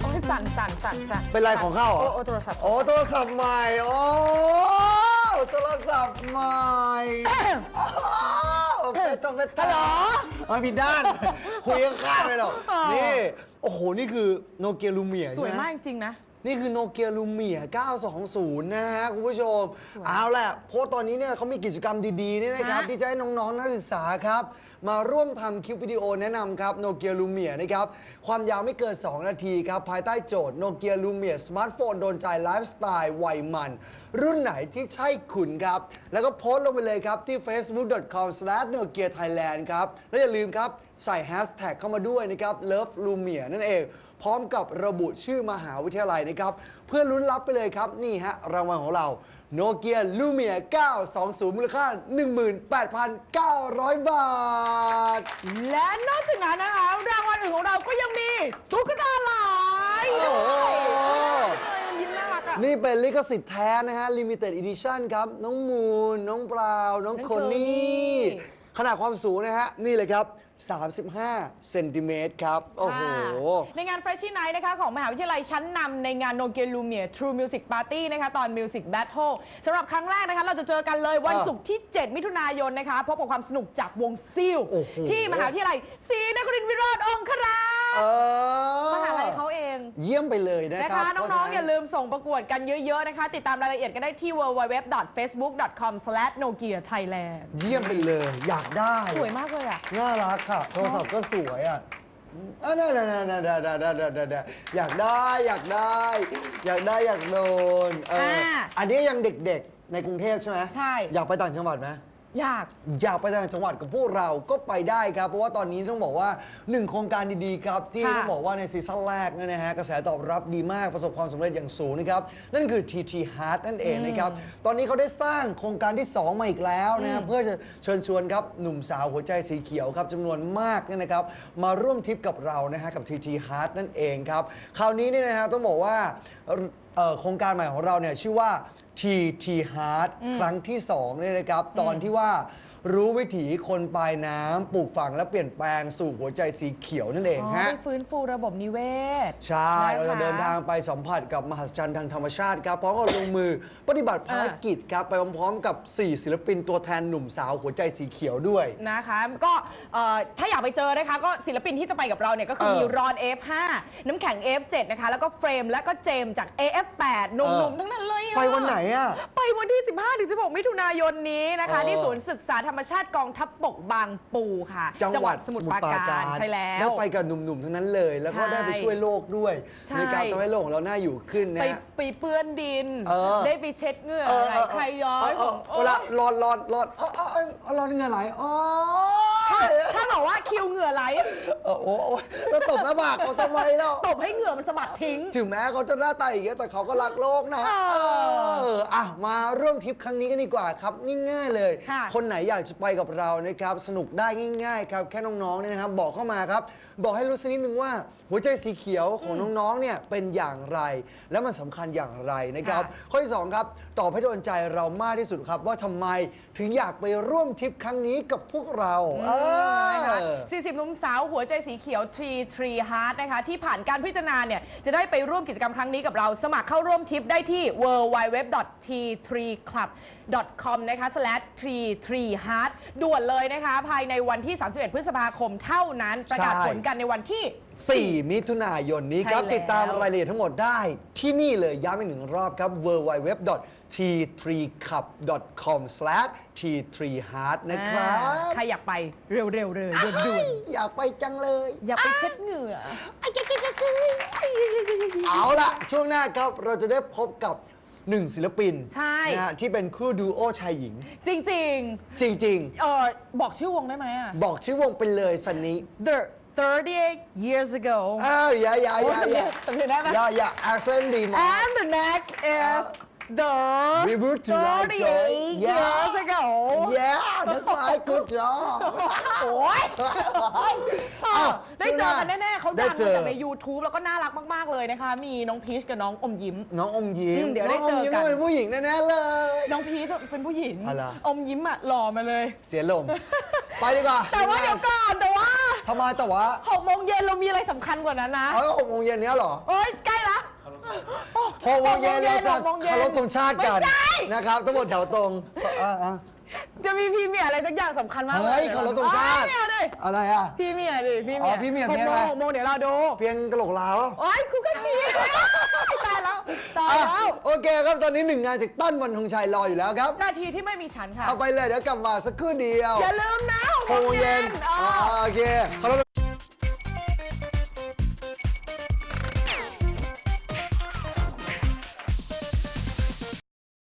โอ้ยสั่นสั่นสั่นสั่นเป็นไรของเข้าเหรอโอ้โอ้โทรศัพท์ โอ้โทรศัพท์ใหม่โอ้โทรศัพท์ใหม่โอ้เป็นต้องเป็นฮัลโหลมาผิดด้าน คุยข้างๆเลยหรอกอ๋อ นี่ โอ้โห นี่คือโนเกียลูเมียสใช่วยไหมมากจริงๆนะ นี่คือโนเกียลูเมีย920 นะฮะคุณผู้ชม เอาแหละเพราะตอนนี้เนี่ยเขามีกิจกรรมดีๆนี่นะครับฮะที่จะให้น้องๆนักศึกษาครับ มาร่วมทำคลิปวิดีโอแนะนำครับโนเกียลูเมียนะครับ ความยาวไม่เกิน 2 นาทีครับ ภายใต้โจทย์โนเกียลูเมียสมาร์ทโฟนโดนใจไลฟ์สไตล์วัยมัน รุ่นไหนที่ใช่คุณครับ แล้วก็โพสต์ลงไปเลยครับที่ facebook.com/nokiathailand ครับ และอย่าลืมครับ ใส่แฮชแท็กเข้ามาด้วยนะครับ Love Lumia นั่นเอง พร้อมกับระบุชื่อมหาวิทยาลัยนะครับ เพื่อลุ้นรับไปเลยครับ นี่ฮะ รางวัลของเราโนเกียลูเมีย920 มูลค่า 18,900 บาท และนอกจากนั้นนะคะ รางวัลอื่นของเราก็ยังมีตุ๊กตาหลายโอ้โหยิ้มน่ารักอะนี่เป็นลิขสิทธิ์แท้นะฮะ Limited Edition ครับ น้องมูน น้องปราว น้องน้องโคนี่โคนี่ ขนาดความสูงนะฮะ นี่เลยครับ 35 เซนติเมตรครับ โอ้โห ค่ะในงาน Freshie Night นะคะของมหาวิทยาลัยชั้นนำในงาน No g e l u m i e r True Music Party นะคะตอน Music Battle สำหรับครั้งแรกนะคะ เราจะเจอกันเลยวันอ่าศุกร์ที่ 7 มิถุนายนนะคะ พบกับความสนุกจากวงซิล โอ้โห ที่มหาวิทยาลัยศรีนครินทร์วิโรธองครา เออมหาลัยเขาเองเยี่ยมไปเลยนะนะครัคะบเพราะฉะน้อง ๆ อย่าลืมส่งประกวดกันเยอะ ๆ นะคะ ติดตามรายละเอียดกันได้ที่ www.facebook.com/nokia-thailand เยี่ยมไปเลย อยากได้ สวยมากเลยอะ น่ารักค่ะ โทรศัพท์ก็สวยอะอะน่าน่าน่าน่าน่าน่าน่าน่าน่าอยากได้อยากได้ อยากได้อยากโดนเอออ่าอันนี้ยังเด็กๆ ในกรุงเทพใช่ไหมใช่ อยากไปต่างจังหวัดไหม อยาก อยากไปต่างจังหวัดกับพวกเราก็ไปได้ครับ เพราะว่าตอนนี้ต้องบอกว่าหนึ่งโครงการดีๆครับที่ค่ะต้องบอกว่าในซีซั่นแรกเนี่ยนะฮะกระแสตอบรับดีมากประสบความสำเร็จอย่างสูงนะครับ นั่นคือ TT Heart นั่นเองนะครับ ตอนนี้เขาได้สร้างโครงการที่ 2 มาอีกแล้วนะฮะเพื่อจะเชิญชวนครับ หนุ่มสาวหัวใจสีเขียวครับจำนวนมากเนี่ยนะครับ มาร่วมทริปกับเรานะฮะกับ TT Heart นั่นเองครับคราวนี้เนี่ยนะฮะต้องบอกว่าเอ่อโครงการใหม่ของเราเนี่ยชื่อว่า TT Heart ครั้งที่2เนี่ยนะครับตอนที่ว่า รู้วิถีคนปลายน้ำปลูกฝังและเปลี่ยนแปลงสู่หัวใจสีเขียวนั่นเองอ๋อฮะ ไปฟื้นฟูระบบนิเวศใช่นะคะเราจะเดินทางไปสัมผัสกับมหัศจรรย์ทางธรรมชาติครับพร้อมกับลงมือปฏิบัติภารกิจครับ ไปพร้อมๆกับ 4 ศิลปินตัวแทนหนุ่มสาวหัวใจสีเขียวด้วย นะคะก็เอ่อถ้าอยากไปเจอนะคะ ก็ศิลปินที่จะไปกับเราเนี่ยก็คือเออมีรอน F5 น้ำแข็ง F7 นะคะ แล้วก็เฟรมและก็เจมส์จาก AF8 หนุ่มๆ ทั้งนั้นเลยอะไปวันไหนอะ ไปวันที่ 15-16มิถุนายนนี้นะคะเออที่ศูนย์ศึกษาธรรมชาติกองทัพบกบางปูค่ะ จังหวัดสมุทรปราการใช่แล้วไปกับหนุ่มๆทั้งนั้นเลย แล้วก็ใช่ได้ไปช่วยโลกด้วยใช่ในการทำให้โลกของเราน่าอยู่ขึ้นนะไปฮะไปเปื้อนดินเออได้ไปเช็ดเหงื่อเออไหลเออใครย้อยเออเออเวลาร้อนร้อนร้อนเออเออเออร้อนเหงื่อไหลอ๋อ ถ้าบอกว่าคิวเหงื่อไหลเออโอ้โอ้แล้วตบหน้าผากเขาทำไมเนาะตบให้เหงื่อมันสะบัดทิ้ง ถึงแม้เขาจะหน้าตาอย่างเงี้ยแต่เขาก็รักโลกนะเออ เอออะมาร่วมทริปครั้งนี้กันดีกว่าครับง่ายๆเลย ค่ะ คนไหนอยากจะไปกับเรานะครับสนุกได้ง่ายๆครับแค่น้องๆเนี่ยนะครับบอกเข้ามาครับ บอกให้รู้สักนิดนึงว่า หัวใจสีเขียวของน้องๆเนี่ยเป็นอย่างไร และมันสำคัญอย่างไรนะครับค่ะข้อที่สองครับตอบให้โดนใจเรามากที่สุดครับ ว่าทำไมถึงอยากไปร่วมทริปครั้งนี้กับพวกเราเออนะคะ40 หนุ่มสาวหัวใจสีเขียว Tree Tree Heart นะคะที่ผ่านการพิจารณาเนี่ยจะได้ไปร่วมกิจกรรมครั้งนี้กับเรา สมัครเข้าร่วมทริปได้ที่ www.t3club.com นะคะ slash tree tree heart ด่วนเลยนะคะ ภายในวันที่ 31 พฤษภาคมเท่านั้นประกาศใช่ผลกันในวันที่ 4 มิถุนายนนี้ครับ ใช่แล้ว ติดตามรายละเอียดทั้งหมดได้ที่นี่เลยย้ำอีกหนึ่งรอบครับ www.t3club.com/t3heart นะครับอ่าใครอยากไปเร็วๆเลยด่วนอยากไปจังเลย ๆอยากไปเช็ดเหงื่อ เอาล่ะ ช่วงหน้าครับเราจะได้พบกับหนึ่งศิลปินใช่ นะฮะที่เป็นคู่ดูโอชายหญิง จริงจริง ๆเออบอกชื่อวงได้ไหมอะ ๆ บอกชื่อวงไปเลยสันนี้ The 38 years ago อ้าวอย่าอย่าอย่าอย่าสำเนียงได้ไหม อย่าอย่าแอคเซนต์ดีมาก And the next is the Reboot to Right 38 Joy. years Yeah. ago yeah that's right good job โอ้ยอ้าวได้เจอกันแน่ๆเขาได้ดังเจมาอจากใน YouTube แล้วก็น่ารักมากๆเลยนะคะ มีน้องพีชกับน้องอมยิ้ม น้องอมยิ้อืมมเดี๋ยวน้ได้องอมยิ้มเจอกัน ต้องเป็นผู้หญิงแน่ๆเลย น้องพีชเป็นผู้หญิงอะไร อมยิ้มอะหล่อมาเลย เสียลม ไปดีกว่าแต่ว่าเดี๋ยวก่อนแต่ว่าททำไมแต่ว่าหกโมงเย็นเรามีอะไรสำคัญกว่านั้นนะ เอาหกโมงเย็นเนี้ยเหรอ โอ๊ยใกล้ละ หกโมงเย็นเราจะหกโมงเย็นเคารพธงชาติกันไม่ใช่ นะครับทั้งหมดแถวตรงอะอะจะมีพรีเมียร์อะไรสักอย่างสำคัญมากเฮ้ยเคารพธงชาติเอ้ยเนี่ยดิอะไรอะ พรีเมียร์ดิพรีอ๋เมียร์อพรีเมียร์หเพลกงโมอะไร งหกโมงเดี๋ยวเราดูเพียงกระโหลกลาวโอ๊ยคุกกันทีตายแล้วตายอะแล้วโอเคครับตอนนี้หนึ่งงานจากตั้นวันธงชัยรออยู่แล้วครับ นาทีที่ไม่มีฉันค่ะเอาไปเลยเดี๋ยวกลับมาสักครู่เดียวอย่าลืมนะหกหกโมโมงงเย็เย็นนอ๋ออ่าโอเคเคารพ